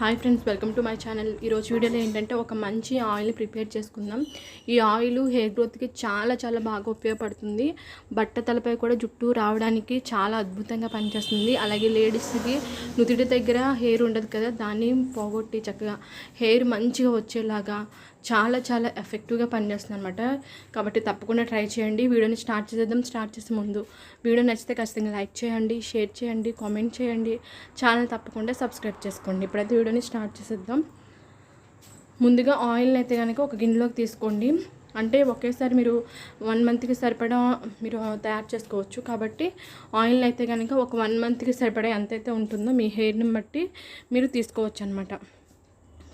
Hi friends welcome to my channel. ఈరోజు వీడియోలో ఏంటంటే ఒక మంచి ఆయిల్ని ప్రిపేర్ చేసుకుందాం. ఈ ఆయిల్ హెయిర్ గ్రోత్కి చాలా చాలా బాగా ఉపయోగపడుతుంది. బట్ట తలపై కూడా జుట్టు రావడానికి చాలా అద్భుతంగా పనిచేస్తుంది. అలాగే లేడీస్కి నుదుటి దగ్గర హెయిర్ ఉండదు కదా దాన్ని పోగొట్టి చక్కగా హెయిర్ మంచిగా వచ్చేలాగా చాలా చాలా ఎఫెక్టివ్గా పనిచేస్తుంది అనమాట కాబట్టి తప్పకుండా ట్రై చేయండి. వీడియోని స్టార్ట్ చేద్దాం స్టార్ట్ చేసే ముందు వీడియో నచ్చితే ఖచ్చితంగా లైక్ చేయండి షేర్ చేయండి కామెంట్ చేయండి. ఛానల్ తప్పకుండా సబ్స్క్రైబ్ చేసుకోండి. ఇప్పుడైతే వీడియోని స్టార్ట్ చేసేద్దాం. ముందుగా ఆయిల్ని అయితే కనుక ఒక గిన్నెలోకి తీసుకోండి. అంటే ఒకేసారి మీరు వన్ మంత్కి సరిపడా మీరు తయారు చేసుకోవచ్చు. కాబట్టి ఆయిల్ని అయితే కనుక ఒక వన్ మంత్కి సరిపడా ఎంతైతే ఉంటుందో మీ హెయిర్ని బట్టి మీరు తీసుకోవచ్చు అనమాట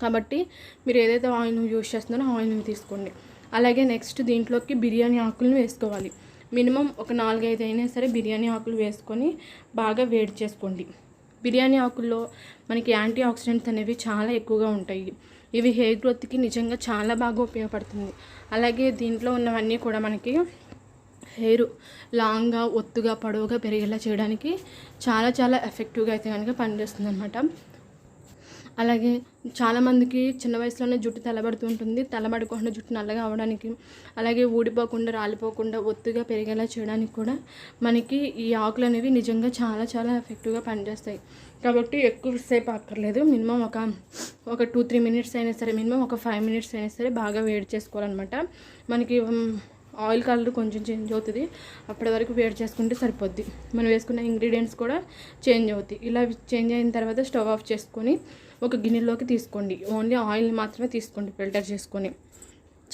కాబట్టి మీరు ఏదైతే ఆయిల్ యూజ్ చేస్తున్నారో ఆయిల్ని తీసుకోండి. అలాగే నెక్స్ట్ దీంట్లోకి బిర్యానీ ఆకులను వేసుకోవాలి. మినిమం ఒక నాలుగైదు అయినా సరే బిర్యానీ ఆకులు వేసుకొని బాగా వేడి చేసుకోండి. బిర్యానీ ఆకుల్లో మనకి యాంటీ ఆక్సిడెంట్స్ అనేవి చాలా ఎక్కువగా ఉంటాయి. ఇవి హెయిర్ గ్రోత్కి నిజంగా చాలా బాగా ఉపయోగపడుతుంది. అలాగే దీంట్లో ఉన్నవన్నీ కూడా మనకి హెయిర్ లాంగ్గా ఒత్తుగా పొడవుగా పెరిగేలా చేయడానికి చాలా చాలా ఎఫెక్టివ్గా అయితే కనుక పనిచేస్తుంది అనమాట అలాగే చాలామందికి చిన్న వయసులోనే జుట్టు తెల్లబడుతూ ఉంటుంది. తెల్లబడకుండా జుట్టు నల్లగా అవడానికి అలాగే ఊడిపోకుండా రాలిపోకుండా ఒత్తుగా పెరిగేలా చేయడానికి కూడా మనకి ఈ ఆకులు అనేవి నిజంగా చాలా చాలా ఎఫెక్టివ్గా పనిచేస్తాయి. కాబట్టి ఎక్కువసేపు అక్కర్లేదు. మినిమం ఒక ఒక టూ త్రీ మినిట్స్ అయినా సరే మినిమం ఒక ఫైవ్ మినిట్స్ అయినా సరే బాగా వేడి చేసుకోవాలన్నమాట. మనకి ఆయిల్ కలర్ కొంచెం చేంజ్ అవుతుంది. అప్పటి వరకు వేడి చేసుకుంటే సరిపోద్ది. మనం వేసుకున్న ఇంగ్రీడియంట్స్ కూడా చేంజ్ అవుతాయి. ఇలా చేంజ్ అయిన తర్వాత స్టవ్ ఆఫ్ చేసుకొని ఒక గిన్నెలోకి తీసుకోండి. ఓన్లీ ఆయిల్ని మాత్రమే తీసుకోండి ఫిల్టర్ చేసుకొని.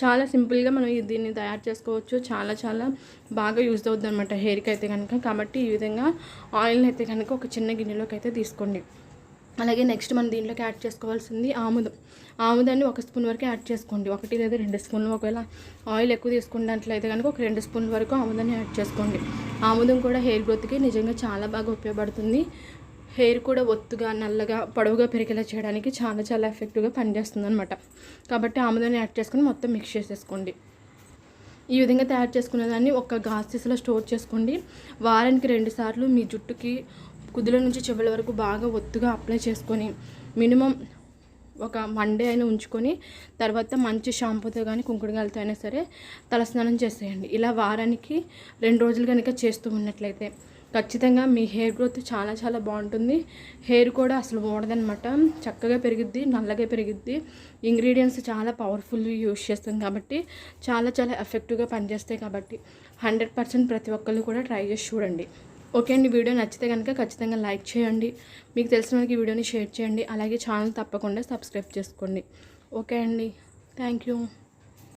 చాలా సింపుల్గా మనం దీన్ని తయారు చేసుకోవచ్చు. చాలా చాలా బాగా యూజ్ అవుతుంది అనమాట హెయిర్కి అయితే కనుక. కాబట్టి ఈ విధంగా ఆయిల్ని అయితే కనుక ఒక చిన్న గిన్నెలోకి అయితే తీసుకోండి. అలాగే నెక్స్ట్ మనం దీంట్లోకి యాడ్ చేసుకోవాల్సింది ఆముదం. ఆముదాన్ని ఒక స్పూన్ వరకు యాడ్ చేసుకోండి. ఒకటి లేదా రెండు స్పూన్లు ఒకవేళ ఆయిల్ ఎక్కువ తీసుకున్నట్లయితే కనుక ఒక రెండు స్పూన్ల వరకు ఆముదాన్ని యాడ్ చేసుకోండి. ఆముదం కూడా హెయిర్ గ్రోత్కి నిజంగా చాలా బాగా ఉపయోగపడుతుంది. హెయిర్ కూడా ఒత్తుగా నల్లగా పొడవుగా పెరిగేలా చేయడానికి చాలా చాలా ఎఫెక్టివ్గా పనిచేస్తుంది అనమాట కాబట్టి ఆముదాన్ని యాడ్ చేసుకుని మొత్తం మిక్స్ చేసేసుకోండి. ఈ విధంగా తయారు చేసుకున్న దాన్ని ఒక గాసెస్లో స్టోర్ చేసుకోండి. వారానికి రెండు సార్లు మీ జుట్టుకి కుదుల నుంచి చివరి వరకు బాగా ఒత్తుగా అప్లై చేసుకొని మినిమం ఒక మండే అయినా ఉంచుకొని తర్వాత మంచి షాంపూతో కానీ కుంకుడుగాలతో అయినా సరే తలస్నానం చేసేయండి. ఇలా వారానికి రెండు రోజులు కనుక చేస్తూ ఉన్నట్లయితే ఖచ్చితంగా మీ హెయిర్ గ్రోత్ చాలా చాలా బాగుంటుంది. హెయిర్ కూడా అసలు ఓడదనమాట చక్కగా పెరిగిద్ది నల్లగా పెరిగిద్ది. ఇంగ్రీడియంట్స్ చాలా పవర్ఫుల్ యూస్ చేస్తాం కాబట్టి చాలా చాలా ఎఫెక్టివ్గా పనిచేస్తాయి కాబట్టి హండ్రెడ్ పర్సెంట్ ప్రతి ఒక్కళ్ళు కూడా ట్రై చేసి చూడండి. ఓకే అండి వీడియో నచ్చితే కనుక ఖచ్చితంగా లైక్ చేయండి. మీకు తెలిసిన వాళ్ళకి వీడియోని షేర్ చేయండి. అలాగే ఛానల్ తప్పకుండా సబ్స్క్రైబ్ చేసుకోండి. ఓకే అండి థ్యాంక్ యూ.